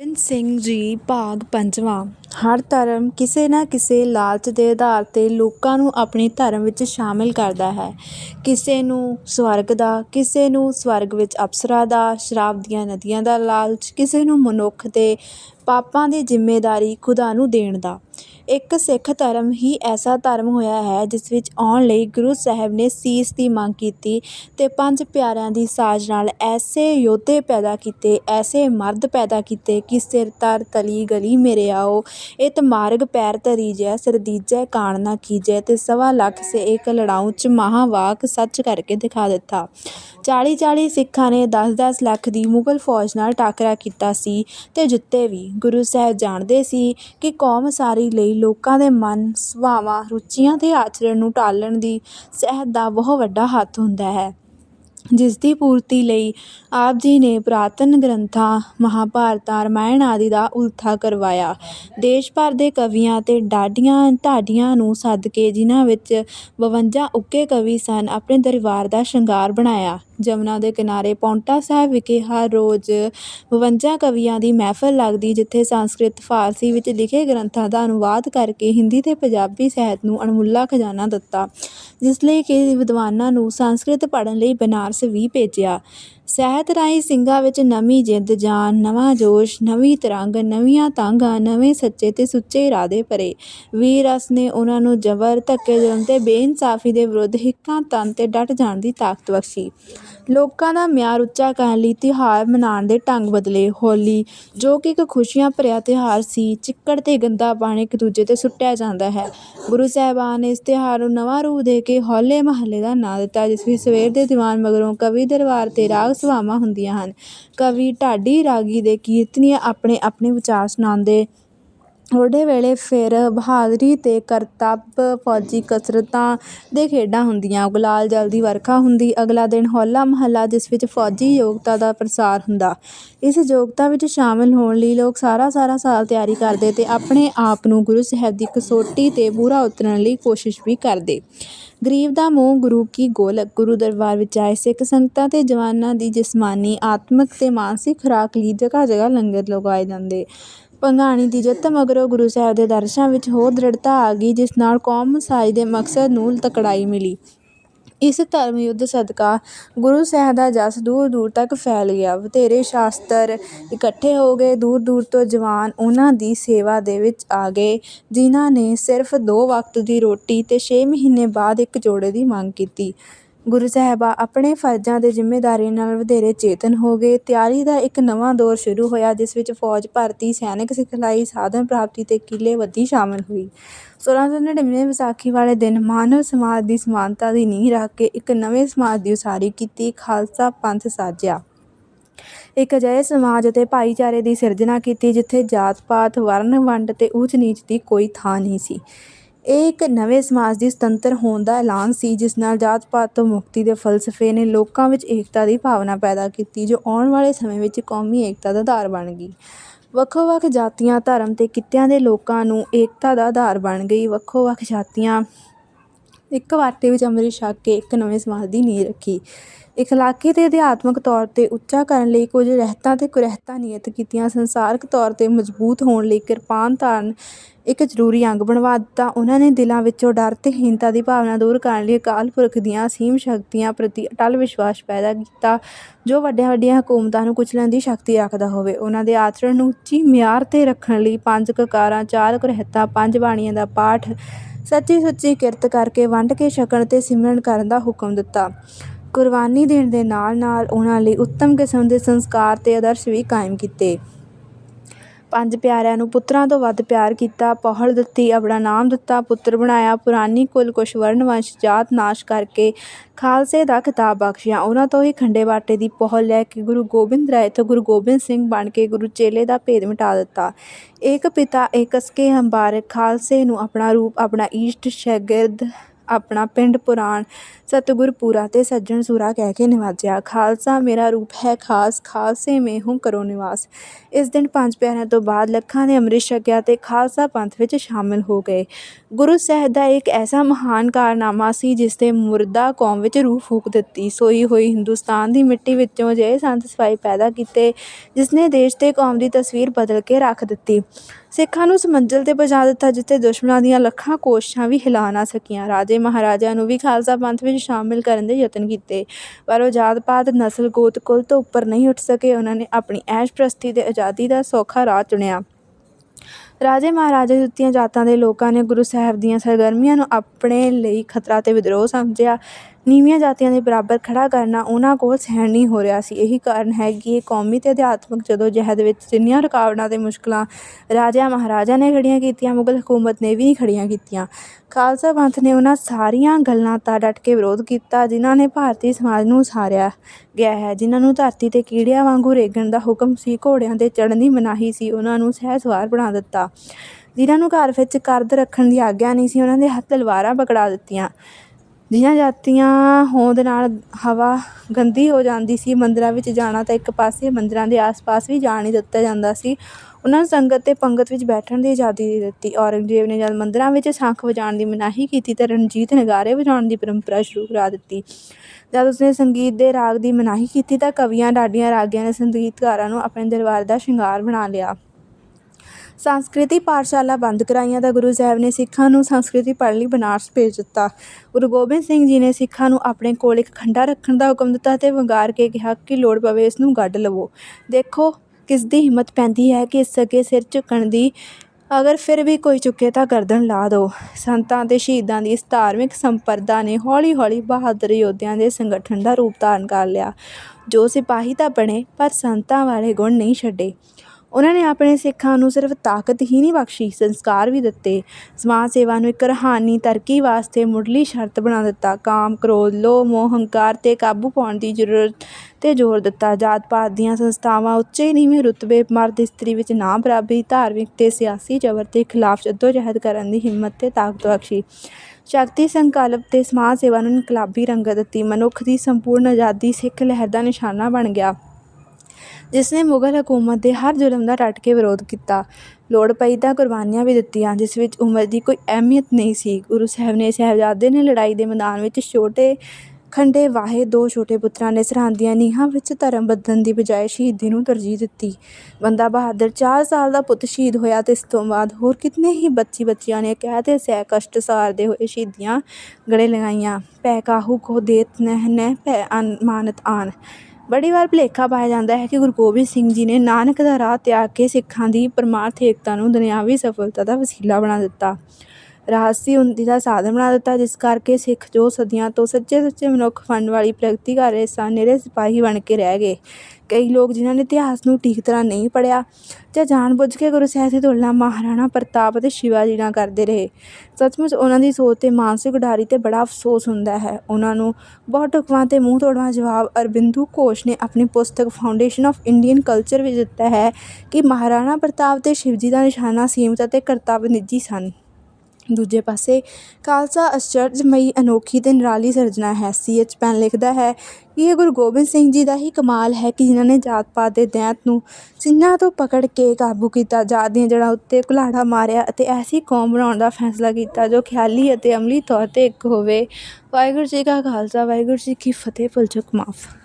ਗੋਬਿੰਦ ਸਿੰਘ ਜੀ ਭਾਗ ਪੰਜਵਾਂ। ਹਰ ਧਰਮ ਕਿਸੇ ਨਾ ਕਿਸੇ ਲਾਲਚ ਦੇ ਆਧਾਰ 'ਤੇ ਲੋਕਾਂ ਨੂੰ ਆਪਣੇ ਧਰਮ ਵਿੱਚ ਸ਼ਾਮਿਲ ਕਰਦਾ ਹੈ। ਕਿਸੇ ਨੂੰ ਸਵਰਗ ਦਾ, ਕਿਸੇ ਨੂੰ ਸਵਰਗ ਵਿੱਚ ਅਪਸਰਾ ਦਾ, ਸ਼ਰਾਬ ਦੀਆਂ ਨਦੀਆਂ ਦਾ ਲਾਲਚ, ਕਿਸੇ ਨੂੰ ਮਨੁੱਖ ਦੇ ਪਾਪਾਂ ਦੀ ਜ਼ਿੰਮੇਵਾਰੀ ਖੁਦਾ ਨੂੰ ਦੇਣ ਦਾ। ਇੱਕ ਸਿੱਖ ਧਰਮ ਹੀ ਐਸਾ ਧਰਮ ਹੋਇਆ ਹੈ, ਜਿਸ ਵਿੱਚ ਆਉਣ ਲਈ ਗੁਰੂ ਸਾਹਿਬ ਨੇ ਸੀਸ ਦੀ ਮੰਗ ਕੀਤੀ ਅਤੇ ਪੰਜ ਪਿਆਰਿਆਂ ਦੀ ਸਾਜ ਨਾਲ ਐਸੇ ਯੋਧੇ ਪੈਦਾ ਕੀਤੇ, ਐਸੇ ਮਰਦ ਪੈਦਾ ਕੀਤੇ ਕਿ ਸਿਰ ਤਰ ਤਲੀ ਗਲੀ ਮੇਰੇ ਆਓ, ਇਤ ਮਾਰਗ ਪੈਰ ਧਰੀ ਜੈ ਸਿਰ ਦੀਜੈ ਕਾਣ ਨਾ ਕੀਜੈ ਅਤੇ ਸਵਾ ਲੱਖ ਸੇ ਇੱਕ ਲੜਾਊਂ ਚ ਮਹਾਵਾਕ ਸੱਚ ਕਰਕੇ ਦਿਖਾ ਦਿੱਤਾ। ਚਾਲੀ ਚਾਲੀ ਸਿੱਖਾਂ ਨੇ ਦਸ ਦਸ ਲੱਖ ਦੀ ਮੁਗਲ ਫੌਜ ਨਾਲ ਟਾਕਰਾ ਕੀਤਾ ਸੀ ਅਤੇ ਜਿੱਤੇ ਵੀ। ਗੁਰੂ ਸਾਹਿਬ ਜਾਣਦੇ ਸੀ ਕਿ ਕੌਮ ਸਾਰੀ ਲਈ ਲੋਕਾਂ ਦੇ ਮਨ, ਸੁਭਾਵਾਂ, ਰੁਚੀਆਂ ਅਤੇ ਆਚਰਣ ਨੂੰ ਢਾਲਣ ਦੀ ਸਿਹਤ ਦਾ ਬਹੁਤ ਵੱਡਾ ਹੱਥ ਹੁੰਦਾ ਹੈ। ਜਿਸ ਦੀ ਪੂਰਤੀ ਲਈ ਆਪ ਜੀ ਨੇ ਪੁਰਾਤਨ ਗ੍ਰੰਥਾਂ, ਮਹਾਭਾਰਤਾਂ, ਰਮਾਇਣ ਆਦਿ ਦਾ ਉਲਥਾ ਕਰਵਾਇਆ। ਦੇਸ਼ ਭਰ ਦੇ ਕਵੀਆਂ ਅਤੇ ਡਾਢੀਆਂ ਢਾਡੀਆਂ ਨੂੰ ਸੱਦ ਕੇ ਜਿਨ੍ਹਾਂ ਵਿੱਚ 52 ਉੱਘੇ ਕਵੀ ਸਨ, ਆਪਣੇ ਦਰਬਾਰ ਦਾ ਸ਼ਿੰਗਾਰ ਬਣਾਇਆ। ਜਮਨਾ ਦੇ ਕਿਨਾਰੇ ਪਾਉਂਟਾ ਸਾਹਿਬ ਵਿਖੇ ਹਰ ਰੋਜ਼ 52 ਕਵੀਆਂ ਦੀ ਮਹਿਫਲ ਲੱਗਦੀ, ਜਿੱਥੇ ਸੰਸਕ੍ਰਿਤ, ਫਾਰਸੀ ਵਿੱਚ ਲਿਖੇ ਗ੍ਰੰਥਾਂ ਦਾ ਅਨੁਵਾਦ ਕਰਕੇ ਹਿੰਦੀ ਤੇ ਪੰਜਾਬੀ ਸਾਹਿਤ ਨੂੰ ਅਣਮੁੱਲਾ ਖਜ਼ਾਨਾ ਦਿੱਤਾ। ਜਿਸ ਲਈ ਕਿ ਵਿਦਵਾਨਾਂ ਨੂੰ ਸੰਸਕ੍ਰਿਤ ਪੜ੍ਹਨ ਲਈ ਬਨਾਰਸ ਵੀ ਭੇਜਿਆ। ਸਾਹਿਤ ਰਾਹੀਂ ਸਿੰਘਾਂ ਵਿੱਚ ਨਵੀਂ ਜਿੱਦ ਜਾਨ, ਨਵਾਂ ਜੋਸ਼, ਨਵੀਂ ਤਰੰਗ, ਨਵੀਆਂ ਤਾਂਘਾਂ, ਨਵੇਂ ਸੱਚੇ ਤੇ ਸੁੱਚੇ ਇਰਾਦੇ ਭਰੇ। ਵੀਰ ਰਸ ਨੇ ਉਹਨਾਂ ਨੂੰ ਜ਼ਬਰ, ਧੱਕੇ ਜ਼ੁਲਮ ਤੇ ਬੇਇਨਸਾਫੀ ਦੇ ਵਿਰੁੱਧ ਹਿੱਕਾਂ ਤਨ ਤੇ ਡਟ ਜਾਣ ਦੀ ਤਾਕਤ ਬਖਸ਼ੀ। ਲੋਕਾਂ ਦਾ ਮਿਆਰ ਉੱਚਾ ਕਰਨ ਲਈ ਤਿਉਹਾਰ ਮਨਾਉਣ ਦੇ ਢੰਗ ਬਦਲੇ। ਹੋਲੀ, ਜੋ ਕਿ ਇੱਕ ਖੁਸ਼ੀਆਂ ਭਰਿਆ ਤਿਉਹਾਰ ਸੀ, ਚਿੱਕੜ ਤੇ ਗੰਦਾ ਪਾਣੀ ਇੱਕ ਦੂਜੇ ਤੇ ਸੁੱਟਿਆ ਜਾਂਦਾ ਹੈ। ਗੁਰੂ ਸਾਹਿਬਾਨ ਨੇ ਇਸ ਤਿਉਹਾਰ ਨੂੰ ਨਵਾਂ ਰੂਪ ਦੇ ਕੇ ਹੋਲੇ ਮਹੱਲੇ ਦਾ ਨਾਂ ਦਿੱਤਾ, ਜਿਸ ਵਿੱਚ ਸਵੇਰ ਦੇ ਦੀਵਾਨ ਮਗਰੋਂ ਕਵੀ ਦਰਬਾਰ ਤੇ ਰਾਗ ਸਭਾਵਾਂ ਹੁੰਦੀਆਂ ਹਨ। ਕਵੀ ਢਾਡੀ ਰਾਗੀ ਦੇ ਕੀਰਤਨੀਏ ਆਪਣੇ ਆਪਣੇ ਵਿਚਾਰ ਸੁਣਾਉਂਦੇ ਉਹਦੇ ਵੇਲੇ ਫਿਰ ਬਹਾਦਰੀ ਅਤੇ ਕਰਤੱਬ ਫੌਜੀ ਕਸਰਤਾਂ ਦੇ ਖੇਡਾਂ ਹੁੰਦੀਆਂ। ਗੁਲਾਲ ਜਲ ਦੀ ਵਰਖਾ ਹੁੰਦੀ, ਅਗਲਾ ਦਿਨ ਹੋਲਾ ਮਹੱਲਾ, ਜਿਸ ਵਿੱਚ ਫੌਜੀ ਯੋਗਤਾ ਦਾ ਪ੍ਰਸਾਰ ਹੁੰਦਾ। ਇਸ ਯੋਗਤਾ ਵਿੱਚ ਸ਼ਾਮਿਲ ਹੋਣ ਲਈ ਲੋਕ ਸਾਰਾ ਸਾਰਾ ਸਾਲ ਤਿਆਰੀ ਕਰਦੇ ਅਤੇ ਆਪਣੇ ਆਪ ਨੂੰ ਗੁਰੂ ਸਾਹਿਬ ਦੀ ਕਸੌਟੀ ਤੇ ਪੂਰਾ ਉਤਰਨ ਲਈ ਕੋਸ਼ਿਸ਼ ਵੀ ਕਰਦੇ। ਗਰੀਬ ਦਾ ਮੂੰਹ ਗੁਰੂ ਕੀ ਗੋਲਕ, ਗੁਰੂ ਦਰਬਾਰ ਵਿੱਚ ਆਏ ਸਿੱਖ ਸੰਗਤਾਂ ਅਤੇ ਜਵਾਨਾਂ ਦੀ ਜਿਸਮਾਨੀ, ਆਤਮਿਕ ਅਤੇ ਮਾਨਸਿਕ ਖੁਰਾਕ ਲਈ ਜਗ੍ਹਾ ਜਗ੍ਹਾ ਲੰਗਰ ਲਗਾਏ ਜਾਂਦੇ। ਭੰਗਾਣੀ ਦੀ ਜਿੱਤ ਮਗਰੋਂ ਗੁਰੂ ਸਾਹਿਬ ਦੇ ਦਰਸ਼ਨਾਂ ਵਿੱਚ ਹੋਰ ਦ੍ਰਿੜਤਾ ਆ ਗਈ, ਜਿਸ ਨਾਲ ਕੌਮ ਸਾਜ ਦੇ ਮਕਸਦ ਨੂੰ ਤਕੜਾਈ ਮਿਲੀ। ਇਸ ਧਰਮ ਯੁੱਧ ਸਦਕਾ ਗੁਰੂ ਸਾਹਿਬ ਦਾ ਜਸ ਦੂਰ ਦੂਰ ਤੱਕ ਫੈਲ ਗਿਆ। ਬਥੇਰੇ ਸ਼ਾਸਤਰ ਇਕੱਠੇ ਹੋ ਗਏ, ਦੂਰ ਦੂਰ ਤੋਂ ਜਵਾਨ ਉਹਨਾਂ ਦੀ ਸੇਵਾ ਦੇ ਵਿੱਚ ਆ ਗਏ, ਜਿਨ੍ਹਾਂ ਨੇ ਸਿਰਫ ਦੋ ਵਕਤ ਦੀ ਰੋਟੀ ਤੇ 6 ਮਹੀਨੇ ਬਾਅਦ ਇੱਕ ਜੋੜੇ ਦੀ ਮੰਗ ਕੀਤੀ। ਗੁਰੂ ਸਾਹਿਬਾਂ ਆਪਣੇ ਫਰਜ਼ਾਂ ਦੇ ਜ਼ਿੰਮੇਦਾਰੀ ਨਾਲ ਵਧੇਰੇ ਚੇਤਨ ਹੋ ਗਏ। ਤਿਆਰੀ ਦਾ ਇੱਕ ਨਵਾਂ ਦੌਰ ਸ਼ੁਰੂ ਹੋਇਆ, ਜਿਸ ਵਿੱਚ ਫੌਜ ਭਰਤੀ ਸੈਨਿਕ ਸਿਖਲਾਈ ਸਾਧਨ ਪ੍ਰਾਪਤੀ ਤੇ ਕਿੱਲੇਬੱਦੀ ਸ਼ਾਮਲ ਹੋਈ। 1699 ਵਿਸਾਖੀ ਵਾਲੇ ਦਿਨ ਮਾਨਵ ਸਮਾਜ ਦੀ ਸਮਾਨਤਾ ਦੀ ਨੀਂਹ ਰੱਖ ਕੇ ਇੱਕ ਨਵੇਂ ਸਮਾਜ ਦੀ ਉਸਾਰੀ ਕੀਤੀ, ਖਾਲਸਾ ਪੰਥ ਸਾਜਿਆ। ਇੱਕ ਅਜਿਹੇ ਸਮਾਜ ਅਤੇ ਭਾਈਚਾਰੇ ਦੀ ਸਿਰਜਣਾ ਕੀਤੀ, ਜਿੱਥੇ ਜਾਤ ਪਾਤ ਵਰਨ ਵੰਡ ਤੇ ਊਚ ਨੀਚ ਦੀ ਕੋਈ ਥਾਂ ਨਹੀਂ ਸੀ। ਇਹ ਇੱਕ ਨਵੇਂ ਸਮਾਜ ਦੀ ਸੁਤੰਤਰ ਹੋਣ ਦਾ ਐਲਾਨ ਸੀ, ਜਿਸ ਨਾਲ ਜਾਤ ਪਾਤ ਤੋਂ ਮੁਕਤੀ ਦੇ ਫਲਸਫੇ ਨੇ ਲੋਕਾਂ ਵਿੱਚ ਏਕਤਾ ਦੀ ਭਾਵਨਾ ਪੈਦਾ ਕੀਤੀ, ਜੋ ਆਉਣ ਵਾਲੇ ਸਮੇਂ ਵਿੱਚ ਕੌਮੀ ਏਕਤਾ ਦਾ ਆਧਾਰ ਬਣ ਗਈ। ਵੱਖੋ ਵੱਖ ਜਾਤੀਆਂ, ਧਰਮ ਤੇ ਕਿੱਤਿਆਂ ਦੇ ਲੋਕਾਂ ਨੂੰ ਏਕਤਾ ਦਾ ਆਧਾਰ ਬਣ ਗਈ। ਵੱਖੋ ਵੱਖ ਜਾਤੀਆਂ ਇੱਕ ਵਾਟੇ ਵਿੱਚ ਅੰਮ੍ਰਿਤ ਛਕ ਕੇ ਇੱਕ ਨਵੇਂ ਸਮਾਜ ਦੀ ਨੀਂਹ ਰੱਖੀ। ਇਖਲਾਕੀ ਤੇ ਅਧਿਆਤਮਕ ਤੌਰ ਤੇ ਉੱਚਾ ਕਰਨ ਲਈ ਕੁਝ ਰਹਿਤਾਂ ਤੇ ਕੁਰਹਿਤਾਂ ਨਿਯਤ ਕੀਤੀਆਂ। ਸੰਸਾਰਕ ਤੌਰ ਤੇ ਮਜ਼ਬੂਤ ਹੋਣ ਲਈ ਕਿਰਪਾਨ ਧਾਰਨ ਇੱਕ ਜ਼ਰੂਰੀ ਅੰਗ ਬਣਵਾ ਦਿੱਤਾ। ਉਹਨਾਂ ਨੇ ਦਿਲਾਂ ਵਿੱਚੋਂ ਡਰ ਤੇ ਹੀਨਤਾ ਦੀ ਭਾਵਨਾ ਦੂਰ ਕਰਨ ਲਈ ਅਕਾਲ ਪੁਰਖ ਦੀਆਂ ਅਸੀਮ ਸ਼ਕਤੀਆਂ ਪ੍ਰਤੀ ਅਟਲ ਵਿਸ਼ਵਾਸ ਪੈਦਾ ਕੀਤਾ, ਜੋ ਵੱਡੀਆਂ ਵੱਡੀਆਂ ਹਕੂਮਤਾਂ ਨੂੰ ਕੁਚਲਣ ਦੀ ਸ਼ਕਤੀ ਰੱਖਦਾ ਹੋਵੇ। ਉਹਨਾਂ ਦੇ ਆਚਰਣ ਨੂੰ ਉੱਚੀ ਮਿਆਰ ਤੇ ਰੱਖਣ ਲਈ ਪੰਜ ਕਕਾਰਾਂ ਚਾਰ ਕੁਰਹਿਤਾਂ ਪੰਜ ਬਾਣੀਆਂ ਦਾ ਪਾਠ ਸੱਚੀ ਸੁੱਚੀ ਕਿਰਤ ਕਰਕੇ ਵੰਡ ਕੇ ਛਕਣ ਅਤੇ ਸਿਮਰਨ ਕਰਨ ਦਾ ਹੁਕਮ ਦਿੱਤਾ। ਕੁਰਬਾਨੀ ਦੇਣ ਦੇ ਨਾਲ ਨਾਲ ਉਹਨਾਂ ਲਈ ਉੱਤਮ ਕਿਸਮ ਦੇ ਸੰਸਕਾਰ ਅਤੇ ਆਦਰਸ਼ ਵੀ ਕਾਇਮ ਕੀਤੇ। ਪੰਜ ਪਿਆਰਿਆਂ ਨੂੰ ਪੁੱਤਰਾਂ ਤੋਂ ਵੱਧ ਪਿਆਰ ਕੀਤਾ, ਪਹੁਲ ਦਿੱਤੀ, ਆਪਣਾ ਨਾਮ ਦਿੱਤਾ, ਪੁੱਤਰ ਬਣਾਇਆ, ਪੁਰਾਣੀ ਕੁਲ ਕੁਸ਼ ਵਰਨ ਵੰਸ਼, ਜਾਤ ਨਾਸ਼ ਕਰਕੇ ਖਾਲਸੇ ਦਾ ਖਿਤਾਬ ਬਖਸ਼ਿਆ। ਉਹਨਾਂ ਤੋਂ ਹੀ ਖੰਡੇ ਬਾਟੇ ਦੀ ਪਹੁਲ ਲੈ ਕੇ ਗੁਰੂ ਗੋਬਿੰਦ ਰਾਏ ਤੋਂ ਗੁਰੂ ਗੋਬਿੰਦ ਸਿੰਘ ਬਣ ਕੇ ਗੁਰੂ ਚੇਲੇ ਦਾ ਭੇਦ ਮਿਟਾ ਦਿੱਤਾ। ਏਕ ਪਿਤਾ ਏਕਸ ਕੇ ਹੰਬਾਰ ਖਾਲਸੇ ਨੂੰ ਆਪਣਾ ਰੂਪ, ਆਪਣਾ ਈਸ਼ਟ ਸ਼ਾਗਿਰਦ ਆਪਣਾ ਪਿੰਡ ਪੁਰਾਣ ਸਤਿਗੁਰਪੁਰਾ ਤੇ ਸੱਜਣ ਸੂਰਾ ਕਹਿ ਕੇ ਨਿਵਾਜਿਆ। ਖਾਲਸਾ ਮੇਰਾ ਰੂਪ ਹੈ ਖਾਸ, ਖਾਲਸੇ ਮੇਂ ਹੂੰ ਕਰੋ ਨਿਵਾਸ। ਇਸ ਦਿਨ ਪੰਜ ਪਿਆਰਿਆਂ ਤੋਂ ਬਾਅਦ ਲੱਖਾਂ ਨੇ ਅੰਮ੍ਰਿਤ ਛਕਿਆ ਤੇ ਖਾਲਸਾ ਪੰਥ ਵਿੱਚ ਸ਼ਾਮਿਲ ਹੋ ਗਏ। ਗੁਰੂ ਸਾਹਿਬ ਦਾ ਇੱਕ ਐਸਾ ਮਹਾਨ ਕਾਰਨਾਮਾ ਸੀ ਜਿਸ ਦੇ ਮੁਰਦਾ ਕੌਮ ਵਿੱਚ ਰੂਹ ਫੂਕ ਦਿੱਤੀ। ਸੋਈ ਹੋਈ ਹਿੰਦੁਸਤਾਨ ਦੀ ਮਿੱਟੀ ਵਿੱਚੋਂ ਅਜਿਹੇ ਸੰਤ ਸਿਪਾਹੀ ਪੈਦਾ ਕੀਤੇ, ਜਿਸ ਨੇ ਦੇਸ਼ ਤੇ ਕੌਮ ਦੀ ਤਸਵੀਰ ਬਦਲ ਕੇ ਰੱਖ ਦਿੱਤੀ। ਸਿੱਖਾਂ ਨੂੰ ਉਸ ਮੰਜ਼ਿਲ ਤੇ ਪਹੁੰਚਾ ਦਿੱਤਾ, ਜਿੱਥੇ ਦੁਸ਼ਮਣਾਂ ਦੀਆਂ ਲੱਖਾਂ ਕੋਸ਼ਿਸ਼ਾਂ ਵੀ ਹਿਲਾ ਨਾ ਸਕੀਆਂ। ਰਾਜੇ ਮਹਾਰਾਜਿਆਂ ਨੂੰ ਵੀ ਖਾਲਸਾ ਪੰਥ ਵਿੱਚ ਸ਼ਾਮਿਲ ਕਰਨ ਦੇ ਯਤਨ ਕੀਤੇ। ਪਰ ਉਹ ਜਾਤ ਪਾਤ ਨਸਲ ਗੋਤ ਕੁਲ ਤੋਂ ਉੱਪਰ ਨਹੀਂ ਉੱਠ ਸਕੇ। ਉਹਨਾਂ ਨੇ ਆਪਣੀ ਐਸ਼ ਪ੍ਰਸਤੀ ਤੇ ਆਜ਼ਾਦੀ ਦਾ ਸੌਖਾ ਰਾਹ ਚੁਣਿਆ। ਰਾਜੇ ਮਹਾਰਾਜੇ ਦਿੱਤੀਆਂ ਜਾਤਾਂ ਦੇ ਲੋਕਾਂ ਨੇ ਗੁਰੂ ਸਾਹਿਬ ਦੀਆਂ ਸਰਗਰਮੀਆਂ ਨੂੰ ਆਪਣੇ ਲਈ ਖਤਰਾ ਤੇ ਵਿਦਰੋਹ ਸਮਝਿਆ। ਨੀਵੀਆਂ ਜਾਤੀਆਂ ਦੇ ਬਰਾਬਰ ਖੜ੍ਹਾ ਕਰਨਾ ਉਹਨਾਂ ਕੋਲ ਸਹਿਣ ਨਹੀਂ ਹੋ ਰਿਹਾ ਸੀ। ਇਹੀ ਕਾਰਨ ਹੈ ਕਿ ਇਹ ਕੌਮੀ ਅਤੇ ਅਧਿਆਤਮਕ ਜਦੋਂ ਜਹਿਦ ਵਿੱਚ ਜਿੰਨੀਆਂ ਰੁਕਾਵਟਾਂ ਅਤੇ ਮੁਸ਼ਕਲਾਂ ਰਾਜਿਆਂ ਮਹਾਰਾਜਿਆਂ ਨੇ ਖੜ੍ਹੀਆਂ ਕੀਤੀਆਂ, ਮੁਗਲ ਹਕੂਮਤ ਨੇ ਵੀ ਨਹੀਂ ਖੜੀਆਂ ਕੀਤੀਆਂ। ਖਾਲਸਾ ਪੰਥ ਨੇ ਉਹਨਾਂ ਸਾਰੀਆਂ ਗੱਲਾਂ ਦਾ ਡਟ ਕੇ ਵਿਰੋਧ ਕੀਤਾ ਜਿਨ੍ਹਾਂ ਨੇ ਭਾਰਤੀ ਸਮਾਜ ਨੂੰ ਉਸਾਰਿਆ ਗਿਆ ਹੈ। ਜਿਨ੍ਹਾਂ ਨੂੰ ਧਰਤੀ ਤੇ ਕੀੜਿਆਂ ਵਾਂਗੂ ਰੇਗਣ ਦਾ ਹੁਕਮ ਸੀ, ਘੋੜਿਆਂ ਤੇ ਚੜ੍ਹਨ ਦੀ ਮਨਾਹੀ ਸੀ, ਉਹਨਾਂ ਨੂੰ ਸਹਿਸਵਾਰ ਬਣਾ ਦਿੱਤਾ। ਜਿਨ੍ਹਾਂ ਨੂੰ ਘਰ ਵਿੱਚ ਕਰਦ ਰੱਖਣ ਦੀ ਆਗਿਆ ਨਹੀਂ ਸੀ, ਉਹਨਾਂ ਦੇ ਹੱਥ ਤਲਵਾਰਾਂ ਪਕੜਾ ਦਿੱਤੀਆਂ। ਜਿਨ੍ਹਾਂ ਜਾਤੀਆਂ ਹੋਂਦ ਨਾਲ ਹਵਾ ਗੰਦੀ ਹੋ ਜਾਂਦੀ ਸੀ, ਮੰਦਰਾਂ ਵਿੱਚ ਜਾਣਾ ਤਾਂ ਇੱਕ ਪਾਸੇ, ਮੰਦਰਾਂ ਦੇ ਆਸ-ਪਾਸ ਵੀ ਜਾਣ ਨਹੀਂ ਦਿੱਤਾ ਜਾਂਦਾ ਸੀ। ਉਹਨਾਂ ਨੂੰ ਸੰਗਤ ਅਤੇ ਪੰਗਤ ਵਿੱਚ ਬੈਠਣ ਦੀ ਆਜ਼ਾਦੀ ਦੇ ਦਿੱਤੀ। ਔਰੰਗਜ਼ੇਬ ਨੇ ਜਦ ਮੰਦਰਾਂ ਵਿੱਚ ਸ਼ੰਖ ਵਜਾਉਣ ਦੀ ਮਨਾਹੀ ਕੀਤੀ ਤਾਂ ਰਣਜੀਤ ਨਗਾਰੇ ਵਜਾਉਣ ਦੀ ਪਰੰਪਰਾ ਸ਼ੁਰੂ ਕਰਾ ਦਿੱਤੀ। ਜਦ ਉਸਨੇ ਸੰਗੀਤ ਦੇ ਰਾਗ ਦੀ ਮਨਾਹੀ ਕੀਤੀ ਤਾਂ ਕਵੀਆਂ ਢਾਡੀਆਂ ਰਾਗੀਆਂ ਨੇ ਸੰਗੀਤਕਾਰਾਂ ਨੂੰ ਆਪਣੇ ਦਰਬਾਰ ਦਾ ਸ਼ਿੰਗਾਰ ਬਣਾ ਲਿਆ। ਸੰਸਕ੍ਰਿਤੀ ਪਾਠਸ਼ਾਲਾ ਬੰਦ ਕਰਾਈਆਂ ਤਾਂ ਗੁਰੂ ਸਾਹਿਬ ਨੇ ਸਿੱਖਾਂ ਨੂੰ ਸੰਸਕ੍ਰਿਤੀ ਪੜ੍ਹਨ ਲਈ ਬਨਾਰਸ ਭੇਜ ਦਿੱਤਾ। ਗੁਰੂ ਗੋਬਿੰਦ ਸਿੰਘ ਜੀ ਨੇ ਸਿੱਖਾਂ ਨੂੰ ਆਪਣੇ ਕੋਲ ਇੱਕ ਖੰਡਾ ਰੱਖਣ ਦਾ ਹੁਕਮ ਦਿੱਤਾ ਤੇ ਵੰਗਾਰ ਕੇ ਕਿਹਾ ਕਿ ਲੋੜ ਪਵੇ ਇਸ ਨੂੰ ਗੱਡ ਲਵੋ। ਦੇਖੋ, ਕਿਸ ਦੀ ਹਿੰਮਤ ਪੈਂਦੀ ਹੈ ਕਿ ਇਸ ਅੱਗੇ ਸਿਰ ਝੁਕਣ ਦੀ, ਅਗਰ ਫਿਰ ਵੀ ਕੋਈ ਚੁੱਕੇ ਤਾਂ ਗਰਦਨ ਲਾ ਦਿਓ ਸੰਤਾਂ ਤੇ ਸ਼ਹੀਦਾਂ ਦੀ ਇਸ ਧਾਰਮਿਕ ਸੰਪਰਦਾ ਨੇ ਹੌਲੀ ਹੌਲੀ ਬਹਾਦਰ ਯੋਧਿਆਂ ਦੇ ਸੰਗਠਨ ਦਾ ਰੂਪ ਧਾਰਨ ਕਰ ਲਿਆ। ਜੋ ਸਿਪਾਹੀ ਤਾਂ ਬਣੇ, ਪਰ ਸੰਤਾਂ ਵਾਲੇ ਗੁਣ ਨਹੀਂ ਛੱਡੇ। ਉਹਨਾਂ ਨੇ ਆਪਣੇ ਸਿੱਖਾਂ ਨੂੰ ਸਿਰਫ ਤਾਕਤ ਹੀ ਨਹੀਂ ਬਖਸ਼ੀ, ਸੰਸਕਾਰ ਵੀ ਦਿੱਤੇ। ਸਮਾਜ ਸੇਵਾ ਨੂੰ ਇੱਕ ਰੂਹਾਨੀ ਤਰੱਕੀ ਵਾਸਤੇ ਮੁੱਢਲੀ ਸ਼ਰਤ ਬਣਾ ਦਿੱਤਾ। ਕਾਮ, ਕ੍ਰੋਧ, ਲੋਭ, ਮੋਹ, ਹੰਕਾਰ ਤੇ ਕਾਬੂ ਪਾਉਣ ਦੀ ਜ਼ਰੂਰਤ ਤੇ ਜ਼ੋਰ ਦਿੱਤਾ। ਜਾਤ ਪਾਤ ਦੀਆਂ ਸੰਸਥਾਵਾਂ ਉੱਚੇ ਨੀਵੇਂ ਰੁਤਬੇ ਮਰਦ ਇਸਤਰੀ ਵਿੱਚ ਨਾ ਬਰਾਬਰੀ ਧਾਰਮਿਕ ਤੇ ਸਿਆਸੀ ਜ਼ਬਰ ਦੇ ਖਿਲਾਫ ਜਦੋਜਹਿਦ ਕਰਨ ਦੀ ਹਿੰਮਤ ਤੇ ਤਾਕਤ ਬਖਸ਼ੀ। ਸ਼ਕਤੀ ਸੰਕਲਪ ਤੇ ਸਮਾਜ ਸੇਵਾ ਨੂੰ ਇਨਕਲਾਬੀ ਰੰਗਤ ਦਿੱਤੀ। ਮਨੁੱਖ ਦੀ ਸੰਪੂਰਨ ਆਜ਼ਾਦੀ ਸਿੱਖ ਲਹਿਰ ਦਾ ਨਿਸ਼ਾਨਾ ਬਣ ਗਿਆ। ਜਿਸ ਨੇ ਮੁਗਲ ਹਕੂਮਤ ਦੇ ਹਰ ਜ਼ੁਲਮ ਦਾ ਡਟ ਕੇ ਵਿਰੋਧ ਕੀਤਾ। ਲੋੜ ਪਈ ਤਾਂ ਕੁਰਬਾਨੀਆਂ ਵੀ ਦਿੱਤੀਆਂ, ਜਿਸ ਵਿੱਚ ਉਮਰ ਦੀ ਕੋਈ ਅਹਿਮੀਅਤ ਨਹੀਂ ਸੀ। ਗੁਰੂ ਸਾਹਿਬ ਨੇ ਸਾਹਿਬਜ਼ਾਦੇ ਨੇ ਲੜਾਈ ਦੇ ਮੈਦਾਨ ਵਿੱਚ ਛੋਟੇ ਖੰਡੇ ਵਾਹੇ ਦੋ ਛੋਟੇ ਪੁੱਤਰਾਂ ਨੇ ਸਰਹੰਦ ਨੀਹਾਂ ਵਿੱਚ ਧਰਮ ਬਦਲਣ ਦੀ ਬਜਾਏ ਸ਼ਹੀਦੀ ਨੂੰ ਤਰਜੀਹ ਦਿੱਤੀ। ਬੰਦਾ ਬਹਾਦਰ 4 ਸਾਲ ਦਾ ਪੁੱਤ ਸ਼ਹੀਦ ਹੋਇਆ ਤੇ ਇਸ ਤੋਂ ਬਾਅਦ ਹੋਰ ਕਿਤਨੇ ਹੀ ਬੱਚੀ ਬੱਚਿਆਂ ਨੇ ਕਹਿ ਤੇ ਸਹਿ ਕਸ਼ਟ ਸਾਰਦੇ ਹੋਏ ਸ਼ਹੀਦੀਆਂ ਗੜੇ ਲਗਾਈਆਂ। ਪੈ ਕਾਹੂ ਕੋ ਦੇਤ ਨਹਿ ਨਹਿ ਪੈ ਮਾਨਤ ਆਨ। ਬੜੀ ਵਾਰ ਭੁਲੇਖਾ ਪਾਇਆ ਜਾਂਦਾ ਹੈ ਕਿ ਗੁਰੂ ਗੋਬਿੰਦ ਸਿੰਘ ਜੀ ਨੇ ਨਾਨਕ ਦਾ ਰਾਹ ਤਿਆਗ ਕੇ ਸਿੱਖਾਂ ਦੀ ਪਰਮਾਰਥ ਏਕਤਾ ਨੂੰ ਦੁਨਿਆਵੀ ਸਫਲਤਾ ਦਾ ਵਸੀਲਾ ਬਣਾ ਦਿੱਤਾ। ਰਾਜਸੀ ਉੱਨਤੀ ਦਾ ਸਾਧਨ ਬਣਾ ਦਿੱਤਾ, ਜਿਸ ਕਰਕੇ ਸਿੱਖ ਜੋ ਸਦੀਆਂ ਤੋਂ ਸੱਚੇ ਸੁੱਚੇ ਮਨੁੱਖ ਫੰਡ ਵਾਲੀ ਪ੍ਰਗਤੀ ਕਰ ਰਹੇ ਸਨ ਨਿਰੇ ਸਿਪਾਹੀ ਬਣ ਕੇ ਰਹਿ ਗਏ। ਕਈ ਲੋਕ ਜਿਨ੍ਹਾਂ ਨੇ ਇਤਿਹਾਸ ਨੂੰ ਠੀਕ ਤਰ੍ਹਾਂ ਨਹੀਂ ਪੜ੍ਹਿਆ ਜਾਂ ਜਾਣਬੁੱਝ ਕੇ ਗੁਰੂ ਸਾਹਿਬ ਦੀ ਤੁਲਨਾ ਮਹਾਰਾਣਾ ਪ੍ਰਤਾਪ ਅਤੇ ਸ਼ਿਵਾ ਜੀ ਨਾਲ ਕਰਦੇ ਰਹੇ, ਸੱਚਮੁੱਚ ਉਹਨਾਂ ਦੀ ਸੋਚ ਤੇ ਮਾਨਸਿਕ ਉਡਾਰੀ ਤੇ ਬੜਾ ਅਫਸੋਸ ਹੁੰਦਾ ਹੈ। ਉਹਨਾਂ ਨੂੰ ਬਹੁਤ ਢੁਕਵਾਂ ਤੇ ਮੂੰਹ ਤੋੜਵਾਂ ਜਵਾਬ ਅਰਬਿੰਦੂ ਘੋਸ਼ ਨੇ ਆਪਣੀ ਪੁਸਤਕ ਫਾਊਂਡੇਸ਼ਨ ਆਫ ਇੰਡੀਅਨ ਕਲਚਰ ਵਿੱਚ ਦਿੱਤਾ ਹੈ ਕਿ ਮਹਾਰਾਣਾ ਪ੍ਰਤਾਪ ਤੇ ਸ਼ਿਵਜੀ ਦਾ ਨਿਸ਼ਾਨਾ ਸੀਮਤ ਅਤੇ ਕਰਤੱਵ ਨਿੱਜੀ ਸਨ। ਦੂਜੇ ਪਾਸੇ, ਖਾਲਸਾ ਅਚਰਜਮਈ ਅਨੋਖੀ ਅਤੇ ਨਿਰਾਲੀ ਸਿਰਜਣਾ ਹੈ। ਸੀ ਐਚ ਪੈਨ ਲਿਖਦਾ ਹੈ ਕਿ ਇਹ ਗੁਰੂ ਗੋਬਿੰਦ ਸਿੰਘ ਜੀ ਦਾ ਹੀ ਕਮਾਲ ਹੈ ਕਿ ਜਿਨ੍ਹਾਂ ਨੇ ਜਾਤ ਪਾਤ ਦੇ ਦੈਂਤ ਨੂੰ ਸਿੰਘਾਂ ਤੋਂ ਪਕੜ ਕੇ ਕਾਬੂ ਕੀਤਾ, ਜਾਤ ਦੀਆਂ ਜੜ੍ਹਾਂ ਉੱਤੇ ਕੁਲਾੜਾ ਮਾਰਿਆ ਅਤੇ ਐਸੀ ਕੌਮ ਬਣਾਉਣ ਦਾ ਫੈਸਲਾ ਕੀਤਾ ਜੋ ਖਿਆਲੀ ਅਤੇ ਅਮਲੀ ਤੌਰ ਤੇ ਇੱਕ ਹੋਵੇ। ਵਾਹਿਗੁਰੂ ਜੀ ਕਾ ਖਾਲਸਾ, ਵਾਹਿਗੁਰੂ ਜੀ ਕੀ ਫਤਿਹ ਭੁੱਲ ਮਾਫ।